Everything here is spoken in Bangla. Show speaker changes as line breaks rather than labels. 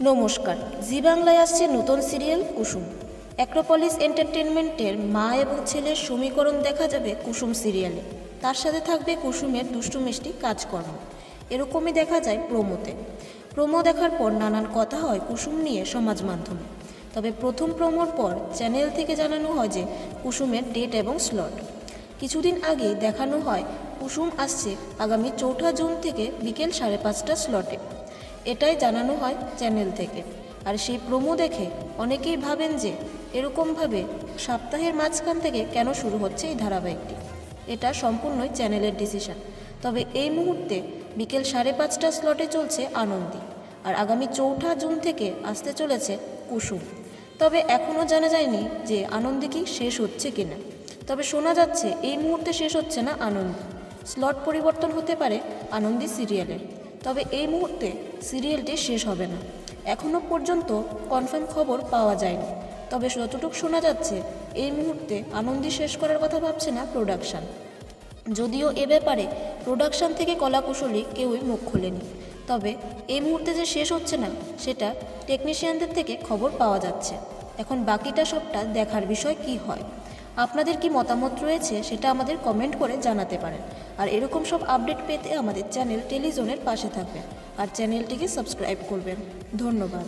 নমস্কার। জি বাংলায় আসছে নতুন সিরিয়াল কুসুম। অ্যাক্রোপলিস এন্টারটেনমেন্টের মা এবং ছেলের সমীকরণ দেখা যাবে কুসুম সিরিয়ালে। তার সাথে থাকবে কুসুমের দুষ্টু মিষ্টি কাজকর্ম। এরকমই দেখা যায় প্রোমোতে। প্রোমো দেখার পর নানান কথা হয় কুসুম নিয়ে সমাজ মাধ্যমে। তবে প্রথম প্রোমোর পর চ্যানেল থেকে জানানো হয় যে কুসুমের ডেট এবং স্লট। কিছুদিন আগে দেখানো হয় কুসুম আসছে আগামী চৌঠা জুন থেকে বিকেল সাড়ে পাঁচটা স্লটে। এটাই জানানো হয় চ্যানেল থেকে। আর সেই প্রোমো দেখে অনেকেই ভাবেন যে, এরকমভাবে সপ্তাহের মাঝখান থেকে কেন শুরু হচ্ছে এই ধারাবাহিকটি? এটা সম্পূর্ণই চ্যানেলের ডিসিশন তবে এই মুহূর্তে বিকেল সাড়ে পাঁচটা স্লটে চলছে আনন্দী, আর আগামী চৌঠা জুন থেকে আসতে চলেছে কুসুম। তবে এখনও জানা যায়নি যে আনন্দী কি শেষ হচ্ছে কিনা। তবে শোনা যাচ্ছে এই মুহূর্তে শেষ হচ্ছে না আনন্দ। স্লট পরিবর্তন হতে পারে আনন্দী সিরিয়ালের তবে এই মুহূর্তে সিরিয়ালটি শেষ হবে না। এখনও পর্যন্ত কনফার্ম খবর পাওয়া যায়নি। তবে যতটুকু শোনা যাচ্ছে, এই মুহূর্তে আনন্দী শেষ করার কথা ভাবছে না প্রোডাকশান। যদিও এ ব্যাপারে প্রোডাকশান থেকে কলাকুশলী কেউই মুখ খোলেনি। তবে এই মুহূর্তে যে শেষ হচ্ছে না, সেটা টেকনিশিয়ানদের থেকে খবর পাওয়া যাচ্ছে। এখন বাকিটা সবটা দেখার বিষয় কি হয়? আপনাদের কি মতামত রয়েছে সেটা আমাদের কমেন্ট করে জানাতে পারেন। আর এরকম সব আপডেট পেতে আমাদের চ্যানেল টেলিজোনের পাশে থাকবেন। আর চ্যানেলটিকে সাবস্ক্রাইব করবেন। ধন্যবাদ।